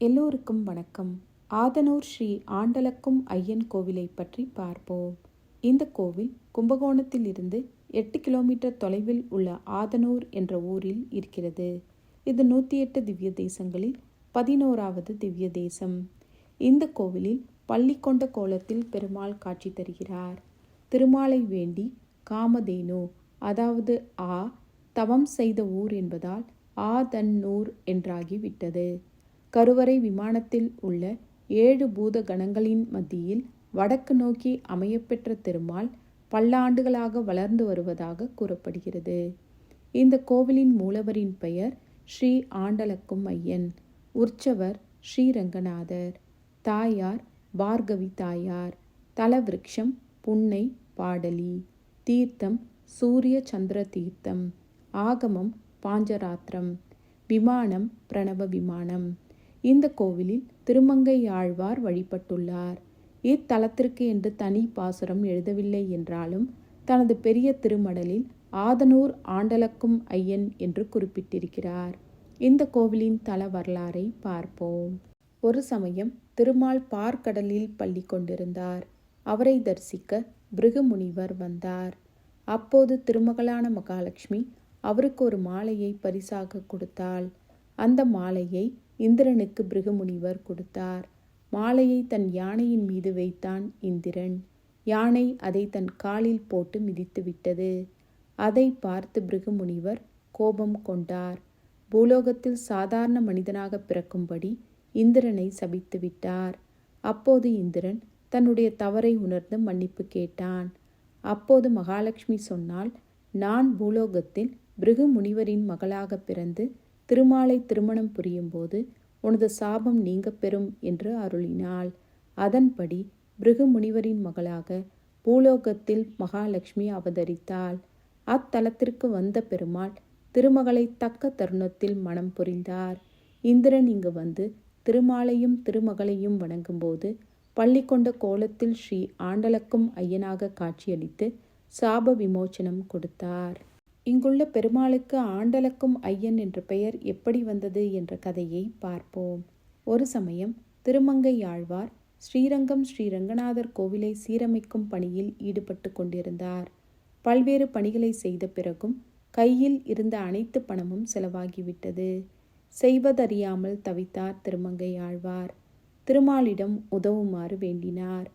எல்லோருக்கும் வணக்கம். ஆதனூர் ஸ்ரீ ஆண்டலக்கும் ஐயன் கோவிலை பற்றி பார்ப்போம். இந்த கோவில் கும்பகோணத்தில் இருந்து எட்டு கிலோமீட்டர் தொலைவில் உள்ள ஆதனூர் என்ற ஊரில் இருக்கிறது. இது நூற்றி எட்டு திவ்ய தேசங்களில் பதினோராவது திவ்ய தேசம். இந்த கோவிலில் பள்ளி கொண்ட கோலத்தில் பெருமாள் காட்சி தருகிறார். திருமாலை வேண்டி காமதேனு அதாவது ஆ தவம் செய்த ஊர் என்பதால் ஆதன்னூர் என்றாகிவிட்டது. கருவறை விமானத்தில் உள்ள ஏழு பூத கணங்களின் மத்தியில் வடக்கு நோக்கி அமையப்பெற்ற திருமால் பல்லாண்டுகளாக வளர்ந்து வருவதாக கூறப்படுகிறது. இந்த கோவிலின் மூலவரின் பெயர் ஸ்ரீ ஆண்டலக்கும் ஐயன். உற்சவர் ஸ்ரீரங்கநாதர் தாயார் பார்கவி தாயார். தலவிருக்ஷம் புன்னை பாடலி. தீர்த்தம் சூரிய சந்திர தீர்த்தம். ஆகமம் பாஞ்சராத்திரம். விமானம் பிரணவ விமானம். இந்த கோவிலில் திருமங்கை ஆழ்வார் வழிபட்டுள்ளார். இத்தலத்திற்கு என்று தனி பாசுரம் எழுதவில்லை என்றாலும் தனது பெரிய திருமடலில் ஆதனூர் ஆண்டலக்கும் ஐயன் என்று குறிப்பிட்டிருக்கிறார். இந்த கோவிலின் தல வரலாறை பார்ப்போம். ஒரு சமயம் திருமால் பார்க்கடலில் பள்ளி கொண்டிருந்தார். அவரை தரிசிக்க பிருகுமுனிவர் வந்தார். அப்போது திருமகளான மகாலட்சுமி அவருக்கு ஒரு மாலையை பரிசாக கொடுத்தாள். அந்த மாலையை இந்திரனுக்கு பிருகமுனிவர் கொடுத்தார். மாலையை தன் யானையின் மீது வைத்தான் இந்திரன். யானை அதை தன் காலில் போட்டு மிதித்து விட்டது. அதை பார்த்து பிருகுமுனிவர் கோபம் கொண்டார். பூலோகத்தில் சாதாரண மனிதனாக பிறக்கும்படி இந்திரனை சபித்து விட்டார். அப்போது இந்திரன் தன்னுடைய தவறை உணர்ந்து மன்னிப்பு கேட்டான். அப்போது மகாலட்சுமி சொன்னால் நான் பூலோகத்தில் பிருகு முனிவரின் மகளாக பிறந்து திருமாலை திருமணம் புரியும்போது உனது சாபம் நீங்க பெறும் என்று அருளினாள். அதன்படி பிருகு முனிவரின் மகளாக பூலோகத்தில் மகாலட்சுமி அவதரித்தாள். அத்தலத்திற்கு வந்த பெருமாள் திருமகளை தக்க தருணத்தில் மனம் புரிந்தார். இந்திரன் இங்கு வந்து திருமாலையும் திருமகளையும் வணங்கும்போது பள்ளி கொண்ட கோலத்தில் ஸ்ரீ ஆண்டலக்கும் ஐயனாக காட்சியளித்து சாப விமோச்சனம் கொடுத்தார். இங்குள்ள பெருமாளுக்கு ஆண்டலக்கும் ஐயன் என்ற பெயர் எப்படி வந்தது என்ற கதையை பார்ப்போம். ஒரு சமயம் திருமங்கை ஆழ்வார் ஸ்ரீரங்கம் ஸ்ரீரங்கநாதர் கோவிலை சீரமைக்கும் பணியில் ஈடுபட்டு கொண்டிருந்தார். பல்வேறு பணிகளை செய்த பிறகும் கையில் இருந்த அனைத்து பணமும் செலவாகிவிட்டது. செய்வதறியாமல் தவித்தார் திருமங்கை ஆழ்வார். திருமாலிடம் உதவுமாறு வேண்டினார்.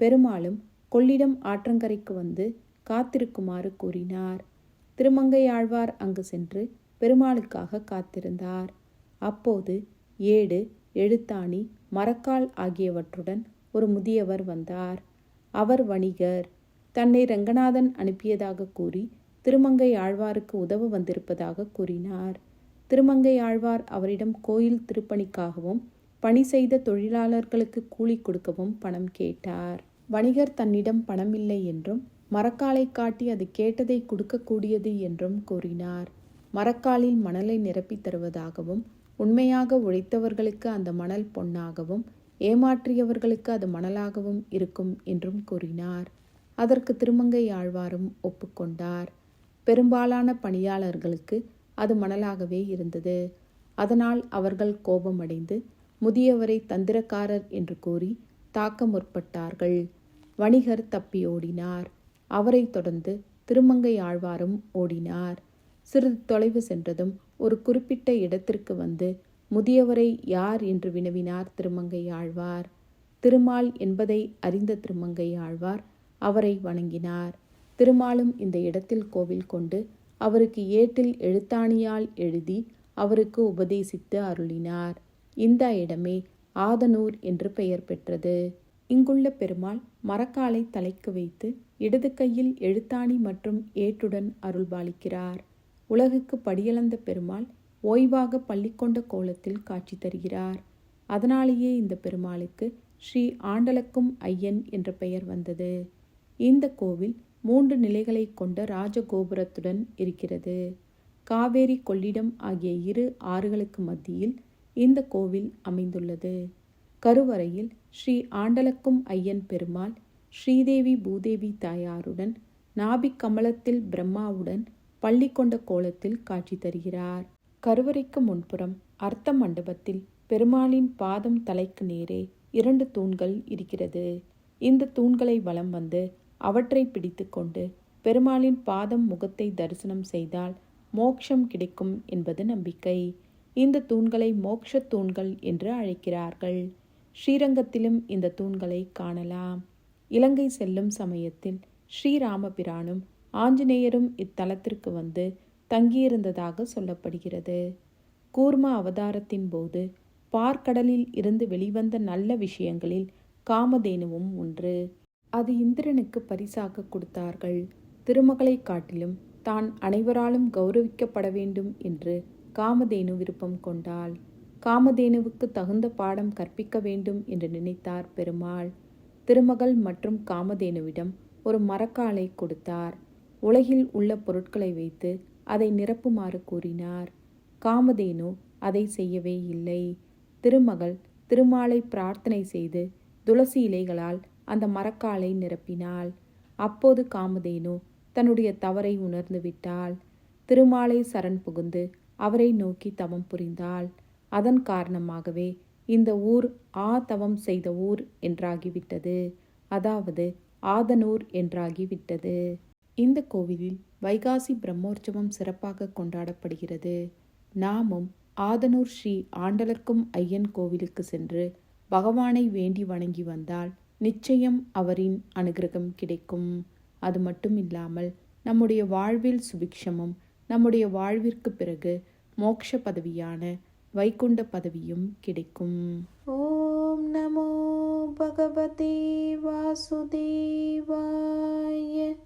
பெருமாளும் கொள்ளிடம் ஆற்றங்கரைக்கு வந்து காத்திருக்குமாறு கூறினார். திருமங்கையாழ்வார் அங்கு சென்று பெருமாளுக்காக காத்திருந்தார். அப்போது ஏடு எழுத்தாணி மரக்கால் ஆகியவற்றுடன் ஒரு முதியவர் வந்தார். அவர் வணிகர். தன்னை ரங்கநாதன் அனுப்பியதாக கூறி திருமங்கை ஆழ்வாருக்கு உதவ வந்திருப்பதாக கூறினார். திருமங்கை ஆழ்வார் அவரிடம் கோயில் திருப்பணிக்காகவும் பணி செய்த தொழிலாளர்களுக்கு கூலி கொடுக்கவும் பணம் கேட்டார். வணிகர் தன்னிடம் பணமில்லை என்றும் மரக்காலை காட்டி அது கேட்டதை கொடுக்கக்கூடியது என்றும் கூறினார். மரக்காலில் மணலை நிரப்பி தருவதாகவும் உண்மையாக உழைத்தவர்களுக்கு அந்த மணல் பொன்னாகவும் ஏமாற்றியவர்களுக்கு அது மணலாகவும் இருக்கும் என்றும் கூறினார். அதற்கு திருமங்கை ஆழ்வாரும் ஒப்புக்கொண்டார் பெரும்பாலான பணியாளர்களுக்கு அது மணலாகவே இருந்தது. அதனால் அவர்கள் கோபமடைந்து முதியவரை தந்திரக்காரர் என்று கூறி தாக்க முற்பட்டார்கள். வணிகர் தப்பியோடினார் அவரைத் அவரை தொடர்ந்து திருமங்கை ஆழ்வாரும் ஓடினார். சிறிது தொலைவு சென்றதும் ஒரு குறிப்பிட்ட இடத்திற்கு வந்து முதியவரை யார்? என்று வினவினார் திருமங்கை ஆழ்வார். திருமால் என்பதை அறிந்த திருமங்கை ஆழ்வார் அவரை வணங்கினார். திருமாலும் இந்த இடத்தில் கோவில் கொண்டு அவருக்கு ஏட்டில் எழுத்தாணியால் எழுதி அவருக்கு உபதேசித்து அருளினார். இந்த இடமே ஆதனூர் என்று பெயர் பெற்றது. இங்குள்ள பெருமாள் மரக்காலை தலைக்கு வைத்து இடது கையில் எழுத்தாணி மற்றும் ஏட்டுடன் அருள்பாலிக்கிறார். உலகுக்கு படியளந்த பெருமாள் ஓய்வாக பள்ளிக்கொண்ட கோலத்தில் காட்சி தருகிறார். அதனாலேயே இந்த பெருமாளுக்கு ஸ்ரீ ஆண்டலக்கும் ஐயன் என்ற பெயர் வந்தது. இந்த கோவில் மூன்று நிலைகளை கொண்ட ராஜகோபுரத்துடன் இருக்கிறது. காவேரி கொள்ளிடம் ஆகிய இரு ஆறுகளுக்கு மத்தியில் இந்த கோவில் அமைந்துள்ளது. கருவறையில் ஸ்ரீ ஆண்டலக்கும் ஐயன் பெருமாள் ஸ்ரீதேவி பூதேவி தாயாருடன் நாபிக் கமலத்தில் பிரம்மாவுடன் பள்ளி கொண்ட கோலத்தில் காட்சி தருகிறார். கருவறைக்கு முன்புறம் அர்த்த மண்டபத்தில் பெருமாளின் பாதம் தலைக்கு நேரே இரண்டு தூண்கள் இருக்கிறது. இந்த தூண்களை வலம் வந்து அவற்றை பிடித்துக்கொண்டு பெருமாளின் பாதம் முகத்தை தரிசனம் செய்தால் மோட்சம் கிடைக்கும் என்பது நம்பிக்கை. இந்த தூண்களை மோட்ச தூண்கள் என்று அழைக்கிறார்கள். ஸ்ரீரங்கத்திலும் இந்த தூண்களை காணலாம். இலங்கை செல்லும் சமயத்தில் ஸ்ரீராமபிரானும் ஆஞ்சநேயரும் இத்தலத்திற்கு வந்து தங்கியிருந்ததாக சொல்லப்படுகிறது. கூர்ம அவதாரத்தின் போது பார்க்கடலில் இருந்து வெளிவந்த நல்ல விஷயங்களில் காமதேனுவும் ஒன்று. அது இந்திரனுக்கு பரிசாக கொடுத்தார்கள். திருமகளை காட்டிலும் தான் அனைவராலும் கௌரவிக்கப்பட வேண்டும் என்று காமதேனு விருப்பம் கொண்டாள். காமதேனுவுக்கு தகுந்த பாடம் கற்பிக்க வேண்டும் என்று நினைத்தார் பெருமாள். திருமகள் மற்றும் காமதேனுவிடம் ஒரு மரக்காலை கொடுத்தார். உலகில் உள்ள பொருட்களை வைத்து அதை நிரப்புமாறு கூறினார். காமதேனு அதை செய்யவே இல்லை. திருமகள் திருமாலை பிரார்த்தனை செய்து துளசி இலைகளால் அந்த மரக்காலை நிரப்பினாள். அப்போது காமதேனு தன்னுடைய தவறை உணர்ந்து விட்டாள். திருமாலை சரண் புகுந்து அவரை நோக்கி தவம் புரிந்தாள். அதன் காரணமாகவே இந்த ஊர் ஆ தவம் செய்த ஊர் என்றாகிவிட்டது. அதாவது ஆதனூர் என்றாகிவிட்டது. இந்த கோவிலில் வைகாசி பிரம்மோற்சவம் சிறப்பாக கொண்டாடப்படுகிறது. நாமும் ஆதனூர் ஸ்ரீ ஆண்டலர்க்கும் ஐயன் கோவிலுக்கு சென்று பகவானை வேண்டி வணங்கி வந்தால் நிச்சயம் அவரின் அனுகிரகம் கிடைக்கும். அது மட்டும் இல்லாமல் நம்முடைய வாழ்வில் சுபிக்ஷமும் நம்முடைய வாழ்விற்கு பிறகு மோட்ச பதவியான வைகுண்ட பதவியும் கிடைக்கும். ஓம் நமோ பகவதே வாசுதேவாய.